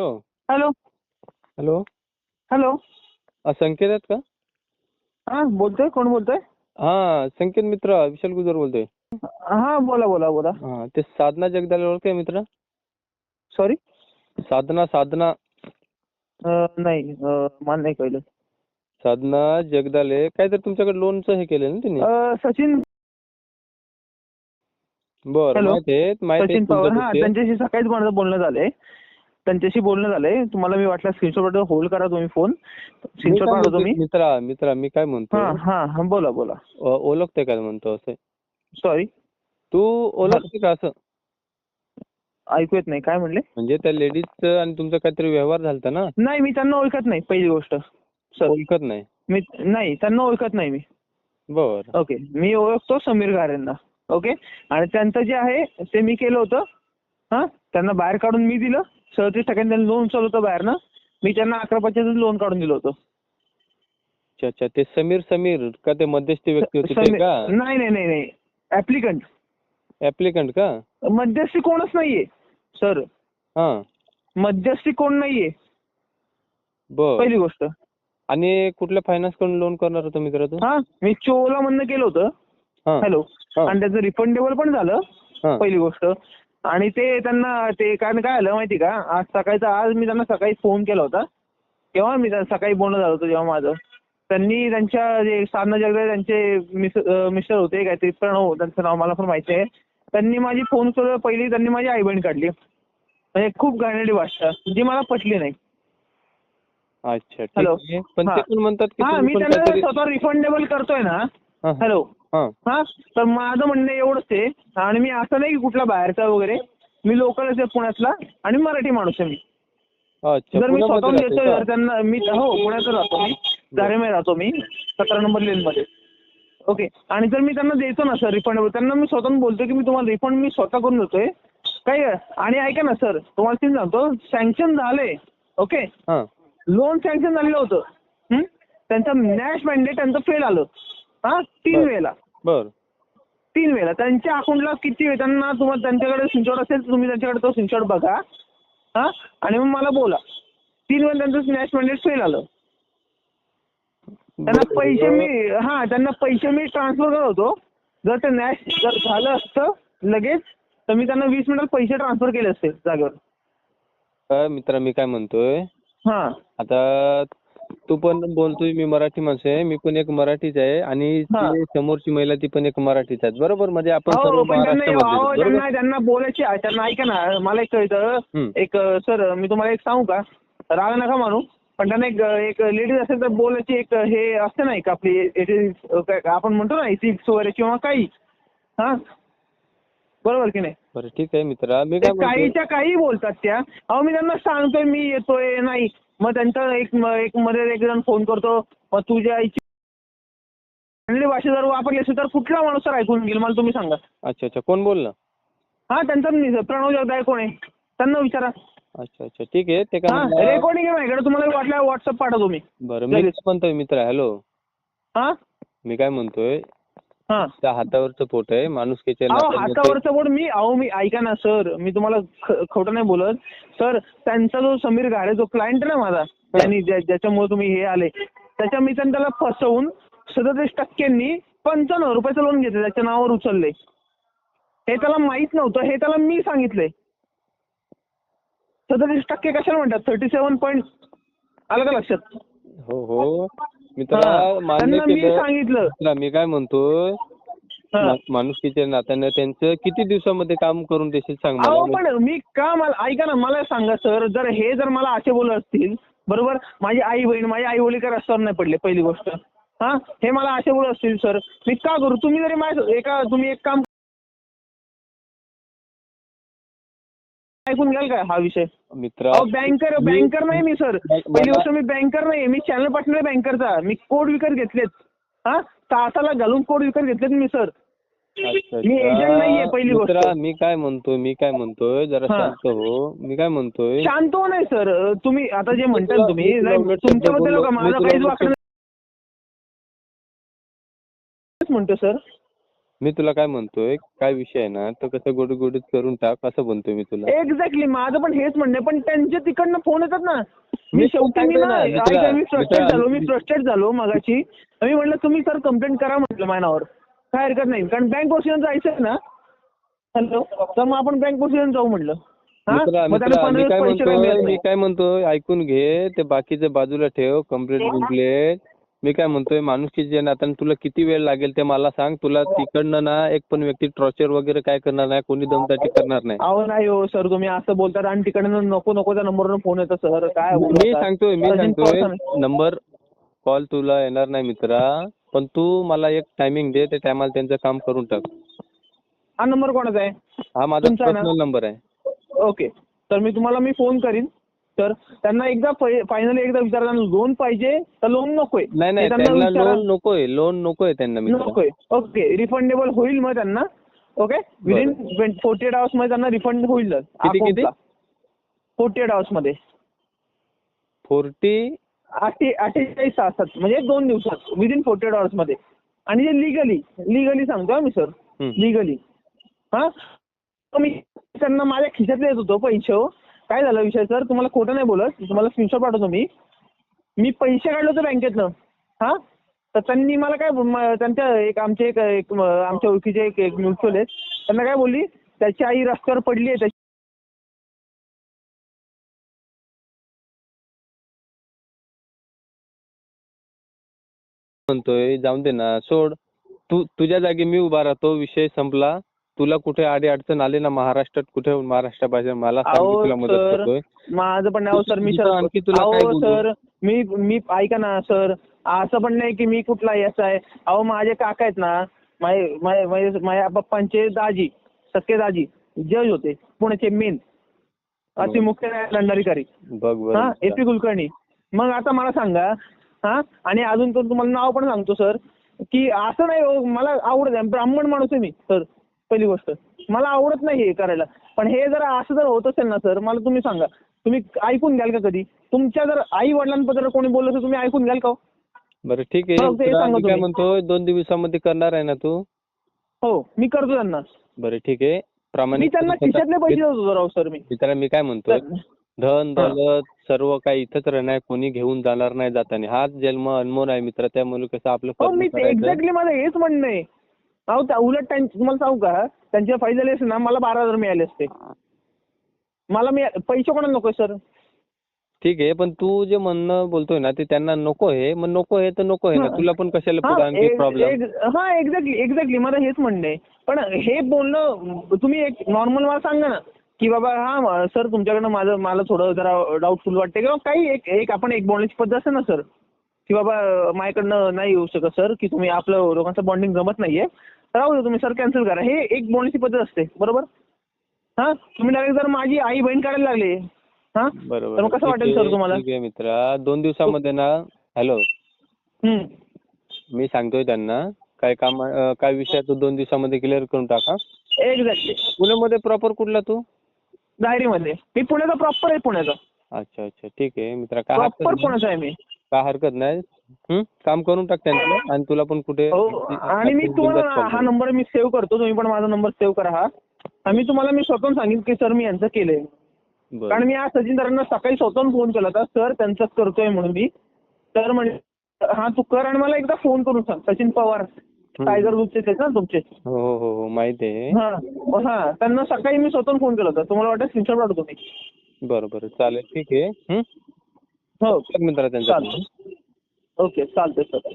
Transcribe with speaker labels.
Speaker 1: Hello
Speaker 2: hello.
Speaker 1: Hello.
Speaker 2: Hello.
Speaker 1: हा, संकेत आहेत का?
Speaker 2: हा बोलतोय? कोण बोलतोय?
Speaker 1: हा संकेत मित्र विशाल गुजर बोलतोय.
Speaker 2: हा बोला बोला बोला.
Speaker 1: हा ते साधना जगदाले ओळखते मित्र?
Speaker 2: सॉरी
Speaker 1: साधना साधना.
Speaker 2: नाही अं, मला नाही कळलं.
Speaker 1: साधना जगदाले काहीतरी तुमच्याकडे लोनचं हे केलं ना त्यांनी
Speaker 2: अं, सचिन.
Speaker 1: बरं
Speaker 2: हॅलो.
Speaker 1: माहिती आहे माहिती आहे
Speaker 2: सचिन पवार. हा
Speaker 1: तुमचं ते.
Speaker 2: त्यांच्याशी सकाळीच माझं बोलणं झालंय. त्यांच्याशी बोलणं झालंय. तुम्हाला मी वाटलं स्क्रीनशॉट होल्ड करा तुम्ही फोन स्क्रीनशॉट
Speaker 1: काय
Speaker 2: पाठवतो मी
Speaker 1: मित्रा मित्रा मी काय म्हणतो?
Speaker 2: हा हा बोला बोला.
Speaker 1: ओ- ओळखते का म्हणतो असं?
Speaker 2: सॉरी
Speaker 1: तू ओळखते का असं?
Speaker 2: ऐकू येत नाही. काय म्हणले?
Speaker 1: म्हणजे त्या लेडीजचं आणि तुमचा काहीतरी व्यवहार झालता ना?
Speaker 2: नाही मी त्यांना ओळखत नाही पहिली गोष्ट.
Speaker 1: ओळखत नाही?
Speaker 2: मी नाही त्यांना ओळखत नाही मी.
Speaker 1: बर.
Speaker 2: ओके मी ओळखतो समीर गारेंना ओके आणि त्यांचं जे आहे ते मी केलं होतं. हां? त्यांना बाहेर काढून मी दिलं. सदतीस टक्क्यांनी त्यांनी लोन उचललं होतं बाहेरनं. मी त्यांना अकरा पंचायत लोन काढून दिलं होतं.
Speaker 1: अच्छा अच्छा. ते समीर समीर का ते मध्यस्थी व्यक्ती होती ते
Speaker 2: समीर-
Speaker 1: का?
Speaker 2: नाही नाही नाही नाही. ऍप्लिकंट
Speaker 1: ऍप्लिकंट का?
Speaker 2: मध्यस्थी कोणच नाहीये. सर
Speaker 1: हा.
Speaker 2: मध्यस्थी कोण नाहीये.
Speaker 1: बर.
Speaker 2: पहिली गोष्ट.
Speaker 1: आणि कुठल्या फायनान्सकडून लोन करणार होता मित्र तू
Speaker 2: हा मी चोला म्हणणं केलं होतं.
Speaker 1: हा.
Speaker 2: हॅलो
Speaker 1: हा.
Speaker 2: आणि त्याचं रिफंडेबल पण झालं.
Speaker 1: हा.
Speaker 2: पहिली गोष्ट. आणि ते त्यांना ते कारण काय आलं माहिती का? आज सकाळचं आज मी त्यांना सकाळी फोन केला होता. तेव्हा मी सकाळी बोलणं झालं होतं जेव्हा माझं. त्यांनी त्यांच्या जे साधना जगदळे त्यांचे मिस्टर होते काहीतरी प्रणव त्यांचं नाव मला पण माहिती आहे. त्यांनी माझी फोन केलं पहिली त्यांनी माझी आई बहीण काढली. म्हणजे खूप घाणेरडी भाषा जी मला पटली नाही.
Speaker 1: अच्छा
Speaker 2: हॅलो.
Speaker 1: पण
Speaker 2: हा.
Speaker 1: म्हणतात
Speaker 2: हा मी त्यांना स्वतः रिफंडेबल करतोय ना.
Speaker 1: हा,
Speaker 2: हॅलो
Speaker 1: हा.
Speaker 2: तर माझं म्हणणं एवढंच आहे. आणि मी असं नाही की कुठला बाहेरचा वगैरे. मी लोकलच आहे पुण्यातला आणि मराठी माणूस आहे मी. जर मी स्वतःहून
Speaker 1: राहते
Speaker 2: जर त्यांना मी हो पुण्यातच राहतो मी. धारेमध्ये राहतो मी सतरा नंबर लेनमध्ये ओके आणि जर मी त्यांना देतो ना सर रिफंड त्यांना मी स्वतःहून बोलतो की मी तुम्हाला रिफंड मी स्वतः करून देतोय. काही आणि ऐका ना सर तुम्हाला तीन सांगतो. सँक्शन झाले ओके?
Speaker 1: हा.
Speaker 2: लोन सँक्शन झालेलं होतं? त्यांचं नॅश मॅन्डेट त्यांचं फेल आलं. हा? तीन. वेळेला.
Speaker 1: बर.
Speaker 2: तीन वेळेला. त्यांच्या अकाउंटला किती वेळ? त्यांना तुम्हाला त्यांच्याकडे स्क्रीनशॉट असेल तर तुम्ही त्यांच्याकडे तो स्क्रीनशॉट बघा. हा? आणि मग मला बोला. तीन वेळेला त्यांचं स्नॅच मॅन्डेट फेल आलं. त्यांना. पैसे मी हा त्यांना पैसे मी ट्रान्सफर करत होतो. जर ते नॅश जर झालं असतं लगेच तर मी त्यांना वीस मिनिटात पैसे ट्रान्सफर केले असते जागेवर.
Speaker 1: मित्रा मी काय म्हणतोय?
Speaker 2: हा.
Speaker 1: आता तू पण बोलतोय मी मराठी माणूस आहे मी पण एक मराठीच आहे आणि
Speaker 2: हा.
Speaker 1: ती समोरची महिला ती पण एक मराठीच आहे. बरोबर? म्हणजे आपण सर्व
Speaker 2: हो पण त्यांना
Speaker 1: महाराष्ट्रामधले
Speaker 2: अहो,
Speaker 1: बरोबर?
Speaker 2: त्यांना त्यांना बोलायची त्यांना ऐका ना मला एक कळतं.
Speaker 1: हं.
Speaker 2: एक सर मी तुम्हाला एक सांगू का? राग नका मानू. पण त्यांना एक एक लेडीज असेल तर बोलायची एक हे असते ना एक आपली it is, काय- आपण म्हणतो ना इथिक्स वगैरे किंवा काही. हा? बरोबर की नाही?
Speaker 1: बरं ठीक आहे मित्रा. मी
Speaker 2: ते
Speaker 1: काय म्हणतोय
Speaker 2: काहीच्या काही बोलतात त्या. अहो मी त्यांना सांगतोय मी येतोय नाही. मग त्यांचा एक एक मध्ये एक जण फोन करतो मग तुझ्या आईची चांगली भाषा जर वापरली असेल तर कुठला माणूस तर ऐकून घेईल? मला तुम्ही सांगा.
Speaker 1: अच्छा अच्छा. कोण बोललं?
Speaker 2: हा त्यांचा प्रणव जगदाय कोण आहे? त्यांना विचारा.
Speaker 1: अच्छा अच्छा. ठीक आहे. ते काय
Speaker 2: रेकॉर्डिंग आहे माझ्याकडे. तुम्हाला वाटलं व्हॉट्सअप पाठवतो मी.
Speaker 1: बरं मी म्हणतोय मित्र हॅलो
Speaker 2: हा?
Speaker 1: मी काय म्हणतोय त्या हातावरचं पोट आहे माणुसकीच्या
Speaker 2: हातावरचं बोट मी अहो मी ऐका ना सर मी तुम्हाला खोटं नाही बोलत. सर त्यांचा जो समीर घारे जो क्लायंट ना माझा त्यांनी ज्या- ज्याच्यामुळे तुम्ही हे आले त्याच्या मी त्यांनी त्याला फसवून सदतीस टक्क्यांनी पंचावन्न रुपयाचं लोन घेतलं त्याच्या नावावर उचलले. हे त्याला माहीत नव्हतं हे त्याला मी सांगितलंय. सदतीस टक्के कशाला म्हणतात? थर्टी सेवन पॉईंट आलं का लक्षात?
Speaker 1: हो हो. मान्य
Speaker 2: मी
Speaker 1: केलं.
Speaker 2: सांगितलं.
Speaker 1: मी काय म्हणतोय
Speaker 2: हा.
Speaker 1: मा- माणुसकीच्या नात्यानं त्यांचं किती दिवसामध्ये काम करून देशील सांग मला.
Speaker 2: पण मी का मला ऐका ना मला सांगा सर जर हे जर मला असे बोलत असतील बरोबर? माझी आई बहीण माझी आई वडील का रस्त्यावर नाही पडले पहिली गोष्ट. हा? हे मला असे बोलत असतील सर. मी का करू? तुम्ही जरी माझ्या एका तुम्ही एक काम ऐकून घ्याल का हा विषय?
Speaker 1: मित्रा
Speaker 2: बँकर बँकर नाही मी सर पहिली गोष्ट मी बँकर नाही मी चॅनल पार्टनर बँकरचा मी कोड विकत घेतलेत. हा? तासाला घालून कोड विकत घेतलेत मी सर मी agent नाहीये पहिली गोष्ट.
Speaker 1: मी काय म्हणतोय मी काय म्हणतोय जरा. शांत हो. मी काय म्हणतोय?
Speaker 2: शांत हो नाही सर तुम्ही आता जे म्हणताय
Speaker 1: तुला-
Speaker 2: तुम्ही तुमच्याबद्दल माझं काहीच वाकणं म्हणतो सर
Speaker 1: मी तुला काय म्हणतोय काय विषय आहे ना तर कसं गोडी गोडीत करून टाक असं म्हणतोय मी तुला.
Speaker 2: एक्झॅक्टली माझं पण हेच म्हणणं आहे पण त्यांच्या तिकडनं फोन येतात ना. मी
Speaker 1: मी
Speaker 2: शेवटी मी
Speaker 1: सांगतोय
Speaker 2: ना
Speaker 1: ना, मित्रा,
Speaker 2: ऐका, मी फ्रस्ट्रेट
Speaker 1: मित्रा,
Speaker 2: झालो मी फ्रस्ट्रेट झालो मगाशी. मी म्हटलं तुम्ही सर कंप्लेंट करा म्हटलं माझ्यावर. काय हरकत नाही कारण बँक प्रोसिजर जायचं आहे ना. हॅलो तर मग आपण बँक प्रोसिजर जाऊ म्हटलं. हा?
Speaker 1: मित्रा
Speaker 2: मग त्याला
Speaker 1: मित्रा
Speaker 2: पंधरा
Speaker 1: मी काय
Speaker 2: दिवस पैसे काय
Speaker 1: म्हणतोय
Speaker 2: मिळत
Speaker 1: मी
Speaker 2: नाही.
Speaker 1: काय म्हणतोय ऐकून घे ते बाकीचे बाजूला ठेव कंप्लेंट बिम्प्लेट मी काय म्हणतोय माणुसकीचे नात्याने तुला किती वेळ लागेल ते मला सांग. तुला तिकडनं ना एक पण व्यक्ती टॉर्चर वगैरे काय करणार नाही कोणी दमदाटी करणार नाही.
Speaker 2: अहो नाही हो सर तुम्ही असं बोलतात आणि तिकडनं नको नको त्या नंबरवर फोन येतो सर काय
Speaker 1: मी? सांगतोय मी सांगतोय नंबर कॉल तुला येणार नाही मित्रा पण तू मला एक टायमिंग दे त्या टायमाला त्यांचं काम करून टाक.
Speaker 2: हा नंबर कोणाचा आहे?
Speaker 1: हा माझा
Speaker 2: तुमचा आहे ना?
Speaker 1: पर्सनल नंबर आहे.
Speaker 2: ओके तर मी तुम्हाला मी फोन करीन. तर त्यांना एकदा फायनली एकदा विचारा लोन पाहिजे तर लोन नकोय.
Speaker 1: नाही नाही
Speaker 2: त्यांना.
Speaker 1: लोन नकोय लोन नकोय त्यांना
Speaker 2: नकोय. ओके रिफंडेबल होईल मग त्यांना. ओके विदिन फोर्टी एट आवर्समध्ये त्यांना रिफंड होईल? फोर्टी एट आवर्समध्ये.
Speaker 1: फोर्टी
Speaker 2: अठ्ठे अठ्ठेचाळीस तासात म्हणजे दोन दिवसात विदिन फोर्टी एट आवर्समध्ये. आणि जे लिगली लिगली सांगतो मी सर. लिगली हा? मी त्यांना माझ्या खिशातले येत होतो पैसे हो. काय झालं विषय? सर तुम्हाला खोटं नाही बोलत. तुम्हाला स्क्रीनशॉट पाठवतो मी. मी पैसे काढले होते बँकेतनं. हा? तर त्यांनी मला काय त्यांच्या एक आमचे एक आमच्या ओळखीचे एक एक म्युच्युअल आहेत. त्यांना काय बोलली? त्याची आई रस्त्यावर पडली आहे. त्याची
Speaker 1: म्हणतोय जाऊन दे ना. सोड. तू तुझ्या जागी मी उभा राहतो. विषय संपला. तुला कुठे आडी अडचण आली ना महाराष्ट्रात कुठे महाराष्ट्राबाहेर मला सांग मी तुला मदत
Speaker 2: सर
Speaker 1: करतोय.
Speaker 2: माझं पण अहो सर मी
Speaker 1: तुझं
Speaker 2: सर
Speaker 1: आणखी तुला काय
Speaker 2: अहो
Speaker 1: बोलू?
Speaker 2: सर मी मी ऐका ना सर असं पण नाही की मी कुठला याचा आहे. अहो माझे काका आहेत ना माझे माझे माझे- माझ्या पप्पांचे दाजी सख्खे दाजी जज होते पुण्याचे मेन अति मुख्य दंडाधिकारी.
Speaker 1: बघ
Speaker 2: हा पी कुलकर्णी. मग आता मला सांगा हा आणि अजून तुम्हाला नाव पण सांगतो सर की असं नाही हो, मला आवडत नाही ब्राह्मण माणूस आहे मी सर. पहिली गोष्ट. मला आवडत नाही हे करायला. पण हे जर असं जर होत असेल ना सर मला तुम्ही सांगा. तुम्ही ऐकून घ्याल का कधी? तुमच्या जर आई वडिलांबद्दल कोणी बोललं तर तुम्ही ऐकून घ्याल का हो?
Speaker 1: बरं ठीक आहे.
Speaker 2: ते
Speaker 1: तुला
Speaker 2: सांगा
Speaker 1: मी काय
Speaker 2: तुम्ही.
Speaker 1: म्हणतोय दोन दिवसामध्ये करणार आहे ना तू?
Speaker 2: हो मी करतो त्यांना.
Speaker 1: बरं ठीक आहे.
Speaker 2: मी
Speaker 1: प्रामाणिक
Speaker 2: त्यांना खिशातले पैसे देत राव सर मी.
Speaker 1: मित्रा मी काय म्हणतोय?
Speaker 2: तर-
Speaker 1: धन दौलत सर्व काही इथंच राहणार कोणी घेऊन जाणार नाही जाताना. हाच जन्म अनमोल आहे मित्र. त्यामुळे कसं आपलं
Speaker 2: मी. एक्झॅक्टली माझं हेच म्हणणं आहे. अहो त्या उलट त्यां तुम्हाला सांगू का? त्यांच्या फाईल झाले असते ना मला बारा हजार मिळाले असते. मला मी पैसे कोणाला नको सर?
Speaker 1: ठीक आहे पण तू जे म्हणणं बोलतोय ना ते त्यांना नको आहे. मग नको आहे तर नको आहे ना. तुला पण कशाला पुढे आणखी
Speaker 2: एक-
Speaker 1: प्रॉब्लेम
Speaker 2: हा एक्झॅक्टली एक्झॅक्टली मला हेच म्हणणं आहे. पण हे बोलणं तुम्ही एक नॉर्मल मला सांगा ना की बाबा हा सर तुमच्याकडनं माझं मला थोडं जरा डाऊटफुल वाटते किंवा काही एक एक आपण एक बोलण्याची पद्धत असते ना सर की बाबा माझ्याकडनं नाही येऊ शकत सर की तुम्ही आपलं लोकांचं बॉन्डिंग जमत नाहीये राहू दे तुम्ही सर कॅन्सल करा. हे एक बोलण्याची पद्धत असते बरोबर? हा? तुम्ही डायरेक्ट जर माझी आई बहीण काढायला लागले हा?
Speaker 1: बरोबर.
Speaker 2: तर मग कसं वाटेल सर तुम्हाला?
Speaker 1: ठीक आहे मित्रा. दोन दिवसामध्ये ना हॅलो. मी सांगतोय त्यांना काय काम काय विषय तो दोन दिवसामध्ये क्लिअर करून टाका.
Speaker 2: एक्झॅक्टली
Speaker 1: पुण्यामध्ये प्रॉपर कुठला तू?
Speaker 2: डायरीमध्ये मी पुण्याचा प्रॉपर आहे पुण्याचा.
Speaker 1: अच्छा अच्छा. ठीक आहे मित्रा. काय
Speaker 2: प्रॉपर पुण्याचा आहे मी.
Speaker 1: काय हरकत नाही? काम करून टाक त्यांचं आणि तुला पण कुठे
Speaker 2: हो आणि मी तुम्हाला हा नंबर मी सेव्ह करतो. तुम्ही पण माझा नंबर सेव्ह करा हा. आणि तुम्हाला मी स्वतःहून सांगितलं की सर मी यांचं केलंय. कारण मी आज सचिन दारांना सकाळी स्वतःहून फोन केला होता सर त्यांचंच करतोय म्हणून मी. तर म्हणजे हा तू कर आणि मला एकदा फोन करून सांग. सचिन पवार टायगर ग्रुपचे आहेत ना तुमचे?
Speaker 1: हो हो हो माहिती आहे.
Speaker 2: हा हा त्यांना सकाळी मी स्वतःहून फोन केला होता. तुम्हाला वाटतं स्क्रीनशॉट पाठवतो मी.
Speaker 1: बरं बरं चालेल ठीक आहे. हो कर मित्रा त्यांचा
Speaker 2: ओके चालतंय सर.